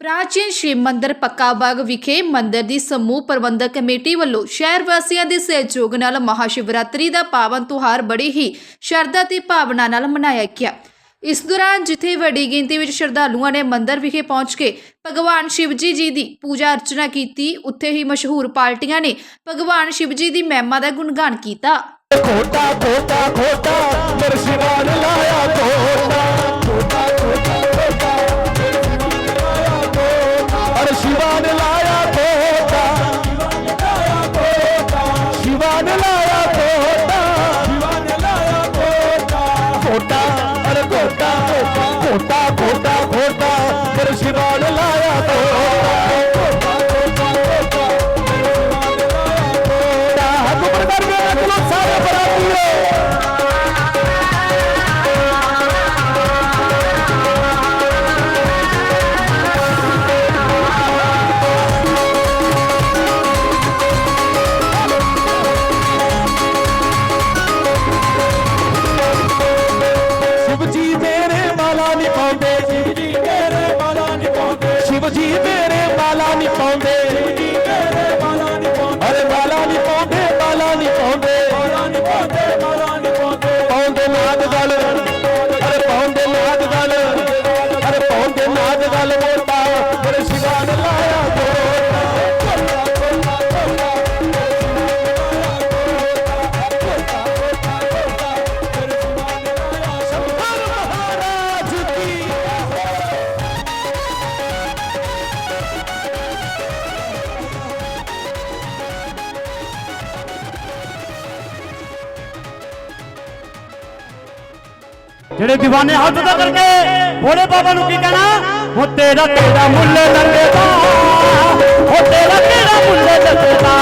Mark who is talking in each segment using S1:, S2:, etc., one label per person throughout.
S1: ਪ੍ਰਾਚੀਨ ਸ਼ਿਵ ਮੰਦਿਰ ਪੱਕਾ ਬਾਗ ਵਿਖੇ ਮੰਦਿਰ ਦੀ ਸਮੂਹ ਪ੍ਰਬੰਧਕ ਕਮੇਟੀ ਵੱਲੋਂ ਸ਼ਹਿਰ ਵਾਸੀਆਂ ਦੇ ਸਹਿਯੋਗ ਨਾਲ ਮਹਾਸ਼ਿਵਰਾਤਰੀ ਦਾ ਪਾਵਨ ਤਿਉਹਾਰ ਬੜੀ ਹੀ ਸ਼ਰਧਾ ਤੇ ਭਾਵਨਾ ਨਾਲ ਮਨਾਇਆ ਗਿਆ। ਇਸ ਦੌਰਾਨ ਜਿੱਥੇ ਵੱਡੀ ਗਿਣਤੀ ਵਿੱਚ ਸ਼ਰਧਾਲੂਆਂ ਨੇ ਮੰਦਿਰ ਵਿਖੇ ਪਹੁੰਚ ਕੇ ਭਗਵਾਨ ਸ਼ਿਵਜੀ ਜੀ ਦੀ ਪੂਜਾ ਅਰਚਨਾ ਕੀਤੀ, ਉੱਥੇ ਹੀ ਮਸ਼ਹੂਰ ਪਾਰਟੀਆਂ ਨੇ ਭਗਵਾਨ ਸ਼ਿਵਜੀ ਦੀ ਮਹਿਮਾ ਦਾ ਗੁਣਗਾਨ ਕੀਤਾ।
S2: ਖੋਟਾ ਖੋਟਾ ਖੋਟਾ ਨੇ ਲਾਇਆ ਖੋਟਾ ਸ਼ਿਵਾ ਨੇ ਲਾਇਆ ਖੋਟਾ ਖੋਟਾ ਅਰ ਖੋਟਾ ਖੋਟਾ ਨਹੀਂ ਪਾਉਂਦੇ ਸ਼ਿਵ ਜੀ ਮੇਰੇ ਮਾਲਾ ਨਹੀਂ ਪਾਉਂਦੇ ਸ਼ਿਵ ਜੀ ਮੇਰੇ ਮਾਲਾ ਨਹੀਂ ਪਾਉਂਦੇ
S3: जेड़े दीवाने हाथ उदा करके, भोले बाबा नु की कहना? ओ तेरा तेरा मुल्ले लले दा। ओ तेरा तेरा मुल्ले लले दा।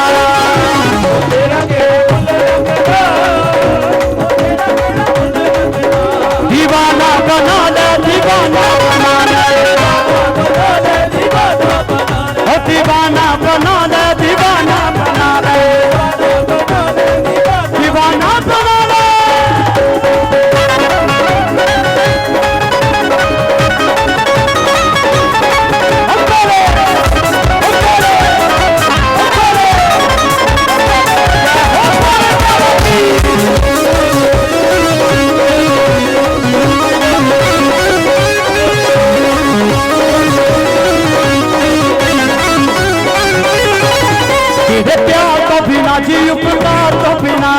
S3: बना बना दे प्यार तो बिना जी उपकार तो बिना